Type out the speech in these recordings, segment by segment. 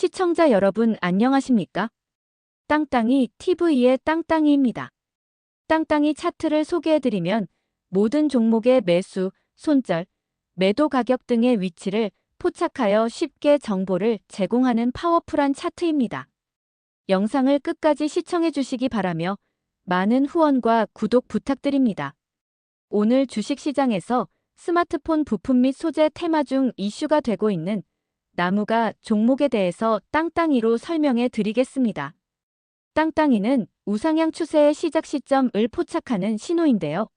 시청자 여러분 안녕하십니까? 땅땅이 TV의 땅땅이입니다. 땅땅이 차트를 소개해드리면 모든 종목의 매수, 손절, 매도 가격 등의 위치를 포착하여 쉽게 정보를 제공하는 파워풀한 차트입니다. 영상을 끝까지 시청해 주시기 바라며 많은 후원과 구독 부탁드립니다. 오늘 주식시장에서 스마트폰 부품 및 소재 테마 중 이슈가 되고 있는 나무가 종목에 대해서 땅땅이로 설명해 드리겠습니다. 땅땅이는 우상향 추세의 시작 시점을 포착하는 신호인데요.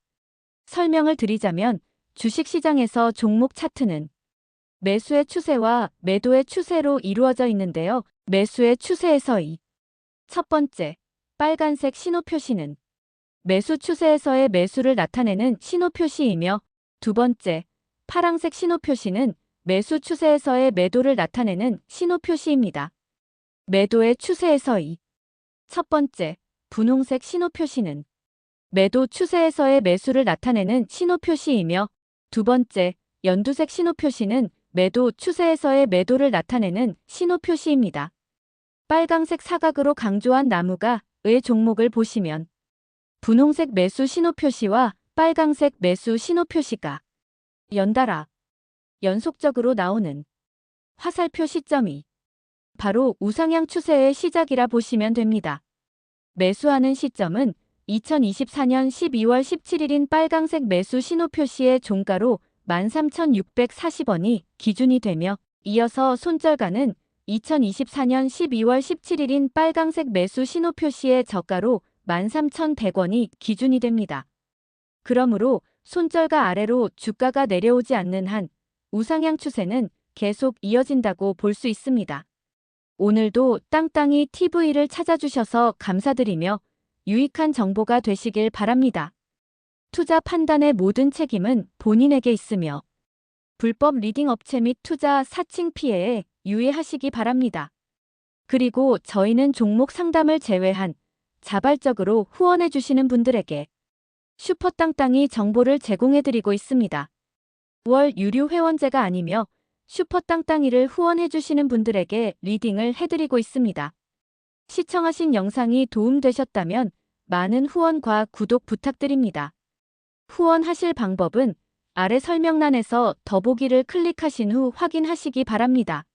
설명을 드리자면 주식시장에서 종목 차트는 매수의 추세와 매도의 추세로 이루어져 있는데요. 매수의 추세에서 이첫 번째, 빨간색 신호 표시는 매수 추세에서의 매수를 나타내는 신호 표시이며 두 번째, 파랑색 신호 표시는 매수 추세에서의 매도를 나타내는 신호 표시입니다. 매도의 추세에서 이첫 번째, 분홍색 신호 표시는 매도 추세에서의 매수를 나타내는 신호 표시이며 두 번째, 연두색 신호 표시는 매도 추세에서의 매도를 나타내는 신호 표시입니다. 빨강색 사각으로 강조한 나무가 의 종목을 보시면 분홍색 매수 신호 표시와 빨강색 매수 신호 표시가 연달아 연속적으로 나오는 화살표 시점이 바로 우상향 추세의 시작이라 보시면 됩니다. 매수하는 시점은 2024년 12월 17일인 빨강색 매수 신호 표시의 종가로 13,640원이 기준이 되며 이어서 손절가는 2024년 12월 17일인 빨강색 매수 신호 표시의 저가로 13,100원이 기준이 됩니다. 그러므로 손절가 아래로 주가가 내려오지 않는 한 우상향 추세는 계속 이어진다고 볼 수 있습니다. 오늘도 땅땅이 TV를 찾아주셔서 감사드리며 유익한 정보가 되시길 바랍니다. 투자 판단의 모든 책임은 본인에게 있으며 불법 리딩 업체 및 투자 사칭 피해에 유의하시기 바랍니다. 그리고 저희는 종목 상담을 제외한 자발적으로 후원해 주시는 분들에게 슈퍼땅땅이 정보를 제공해드리고 있습니다. 월 유료 회원제가 아니며 슈퍼 땅땅이를 후원해 주시는 분들에게 리딩을 해드리고 있습니다. 시청하신 영상이 도움되셨다면 많은 후원과 구독 부탁드립니다. 후원하실 방법은 아래 설명란에서 더보기를 클릭하신 후 확인하시기 바랍니다.